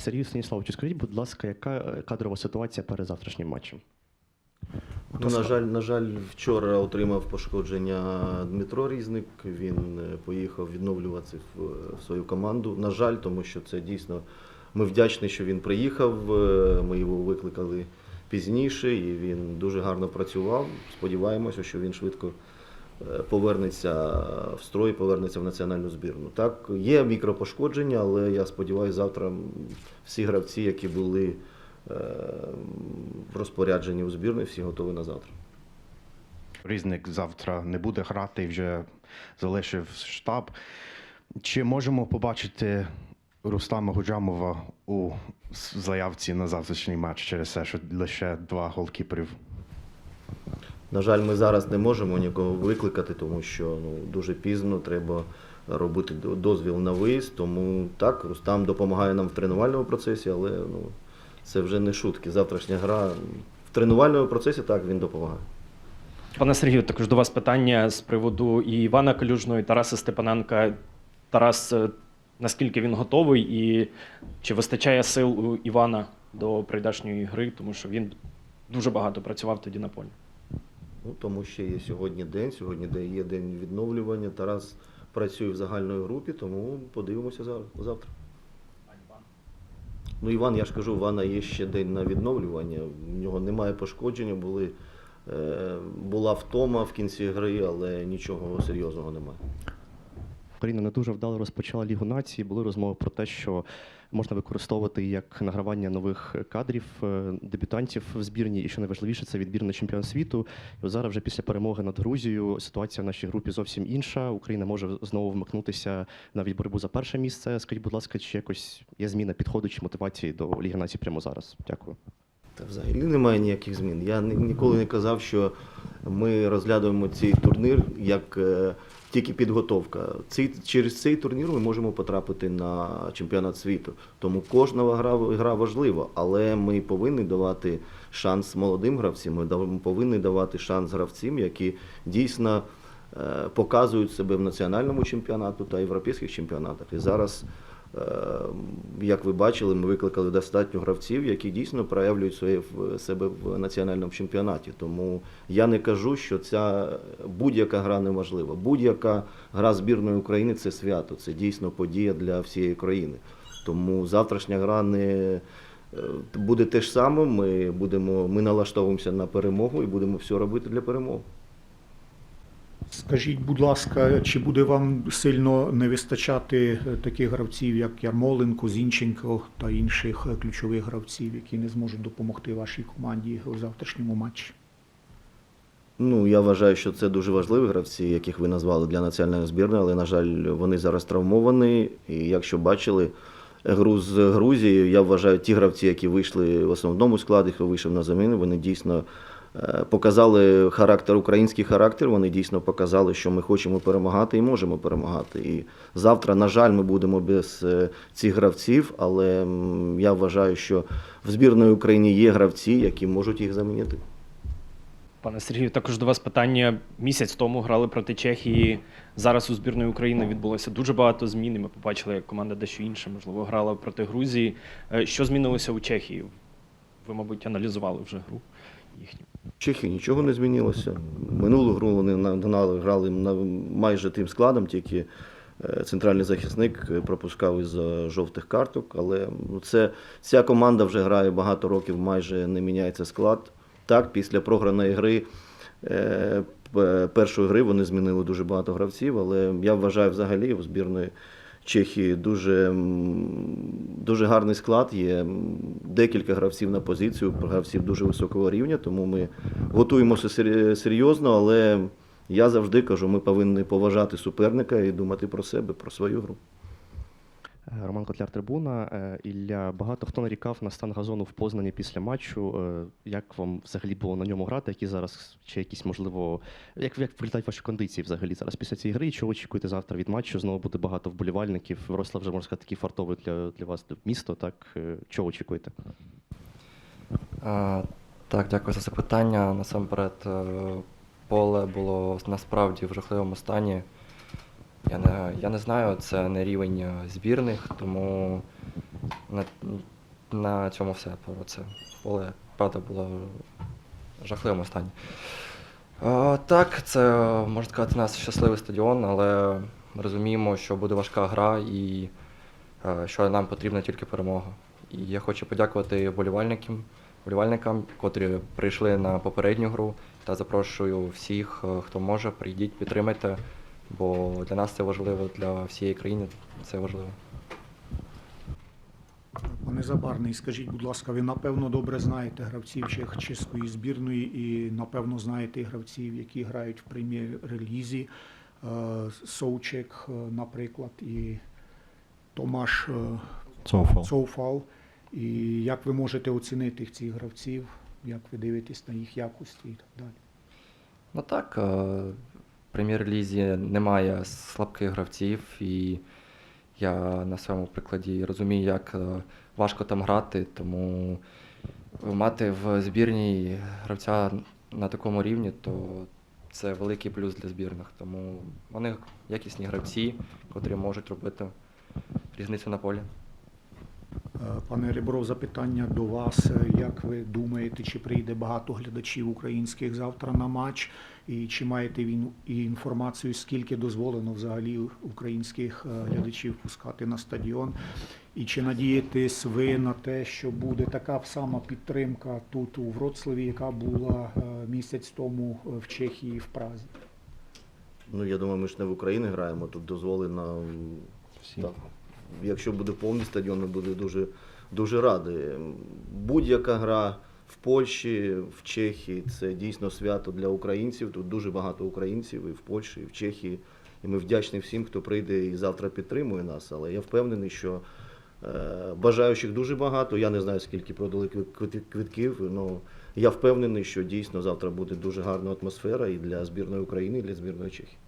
Сергію Станіславовичу, скажіть, будь ласка, яка е, кадрова ситуація перед завтрашнім матчем? Ну, на жаль, на жаль, вчора отримав пошкодження Дмитро Різник. Він е, поїхав відновлюватися в, в свою команду. На жаль, тому що це дійсно. Ми вдячні, що він приїхав. е, Ми його викликали пізніше, і він дуже гарно працював. Сподіваємося, що він швидко е, повернеться в строй, повернеться в національну збірну. Так, є мікропошкодження, але я сподіваюся, завтра всі гравці, які були е, в розпорядженні у збірної, всі готові на завтра. Різник завтра не буде грати, вже залишив штаб. Чи можемо побачити Рустама Гуджамова у заявці на завтрашній матч через те, що лише два голкіперів? На жаль, ми зараз не можемо нікого викликати, тому що ну, дуже пізно треба робити дозвіл на виїзд. Тому так, Рустам допомагає нам в тренувальному процесі, але ну, це вже не шутки. Завтрашня гра в тренувальному процесі так він допомагає. Пане Сергію, також до вас питання з приводу і Івана Калюжного, і Тараса Степаненка. Тарас, е, наскільки він готовий, і чи вистачає сил у Івана до прийдешньої гри, тому що він дуже багато працював тоді на полі. Ну, тому що є сьогодні день, сьогодні є день відновлювання. Тарас працює в загальної групі, тому подивимося завтра. Ну, Іван, я ж кажу, у Івана є ще день на відновлювання. В нього немає пошкодження, були, е, була втома в кінці гри, але нічого серйозного немає. Україна не дуже вдало розпочала Лігу націй. Були розмови про те, що можна використовувати як награвання нових кадрів, е, дебютантів в збірні, і що найважливіше, це відбір на чемпіон світу. І зараз вже після перемоги над Грузією ситуація в нашій групі зовсім інша. Україна може знову вмикнутися навіть боротьбу за перше місце. Скажіть, будь ласка, чи якось є зміна підходу чи мотивації до Ліги націй прямо зараз? Дякую. Та взагалі немає ніяких змін. Я ні- ніколи не казав, що ми розглядаємо цей турнір як е, тільки підготовка. Цей, через цей турнір ми можемо потрапити на чемпіонат світу. Тому кожна гра, гра важлива, але ми повинні давати шанс молодим гравцям. Ми повинні давати шанс гравцям, які дійсно е, показують себе в національному чемпіонату та європейських чемпіонатах. І зараз Як ви бачили, ми викликали достатньо гравців, які дійсно проявлюють своє в себе в національному чемпіонаті. Тому я не кажу, що ця будь-яка гра неможлива. Будь-яка гра збірної України це свято, це дійсно подія для всієї країни. Тому завтрашня гра не е, буде те ж саме. Ми будемо, ми налаштовуємося на перемогу і будемо все робити для перемоги. Скажіть, будь ласка, чи буде вам сильно не вистачати е, таких гравців, як Ярмоленко, Зінченко та інших е, ключових гравців, які не зможуть допомогти вашій команді у завтрашньому матчі? Ну, я вважаю, що це дуже важливі гравці, яких ви назвали для національної збірної, але, на жаль, вони зараз травмовані. І якщо бачили гру з Грузією, я вважаю, ті гравці, які вийшли в основному складі, хто вийшов на заміну, вони дійсно показали характер, український характер. Вони дійсно показали, що ми хочемо перемагати і можемо перемагати. І завтра, на жаль, ми будемо без е, цих гравців, але я вважаю, що в збірної України є гравці, які можуть їх замінити. Пане Сергію, також до вас питання. Місяць тому грали проти Чехії. Зараз у збірної України відбулося дуже багато змін. і Ми побачили, як команда дещо інша, можливо, грала проти Грузії. Е, Що змінилося у Чехії? Ви, мабуть, аналізували вже гру їхню. В Чехії нічого не змінилося. Минулу гру вони грали майже тим складом, тільки е, центральний захисник е, пропускав із жовтих карток. Але ну, це, ця команда вже грає багато років, майже не міняється склад. Так, після програної гри. е, Першої гри вони змінили дуже багато гравців, але я вважаю взагалі у збірної Чехії дуже, дуже гарний склад. Є декілька гравців на позицію, гравців дуже високого рівня, тому ми готуємося серйозно, але я завжди кажу, ми повинні поважати суперника і думати про себе, про свою гру. Е, Роман Котляр Трибуна. Е, Ілля, багато хто нарікав на стан газону в Познані після матчу. Е, Як вам взагалі було на ньому грати? Які зараз чи якісь можливо, як, як виглядають ваші кондиції взагалі зараз після цієї гри? І Чого очікуєте завтра від матчу? Знову буде багато вболівальників. Врослав вже можна сказати такий фартовий для, для вас місто. Так чого очікуєте? А, Так, дякую за запитання. Насамперед, поле було насправді в жахливому стані. Я не, я не знаю, це не рівень е, збірних, тому на, на цьому все про це. Поле, правда, було в жахливому стані. А, так, це можна сказати, нас щасливий стадіон, але ми розуміємо, що буде важка гра і е, що нам потрібна тільки перемога. І я хочу подякувати вболівальникам, вболівальникам, котрі прийшли на попередню гру, та запрошую всіх, е, хто може, прийдіть, підтримайте, бо для нас це важливо, для всієї країни це важливо. Пане Забарний, скажіть, будь ласка, ви напевно добре знаєте гравців чеської збірної і напевно знаєте гравців, які грають в прем'єр-лізі. Е, Соучек, е, наприклад, і Томаш е, Цофал. Цоуфал. І як ви можете оцінити цих гравців, як ви дивитесь на їх якості і так далі? Ну так, прем'єр-лізі немає слабких гравців, і я на своєму прикладі розумію, як е, важко там грати, тому мати в збірній гравця на такому рівні, то це великий плюс для збірних. Тому вони якісні гравці, котрі можуть робити різницю на полі. Е, Пане Ребров, запитання до вас. Як ви думаєте, чи прийде багато глядачів українських завтра на матч? І чи маєте він інформацію, скільки дозволено взагалі українських е, глядачів пускати на стадіон? І чи надієтесь ви на те, що буде така сама підтримка тут у Вроцлаві, яка була е, місяць тому в Чехії в Празі? Ну, я думаю, ми ж не в Україні граємо, тут дозволено. м, Так. Якщо буде повний стадіон, ми буде дуже, дуже раді. Будь-яка гра в Польщі, в Чехії це дійсно свято для українців. Тут дуже багато українців і в Польщі, і в Чехії. І ми вдячні всім, хто прийде і завтра підтримує нас. Але я впевнений, що е, бажаючих дуже багато. Я не знаю, скільки продали квит- квит- квитків. але я впевнений, що дійсно завтра буде дуже гарна атмосфера і для збірної України, і для збірної Чехії.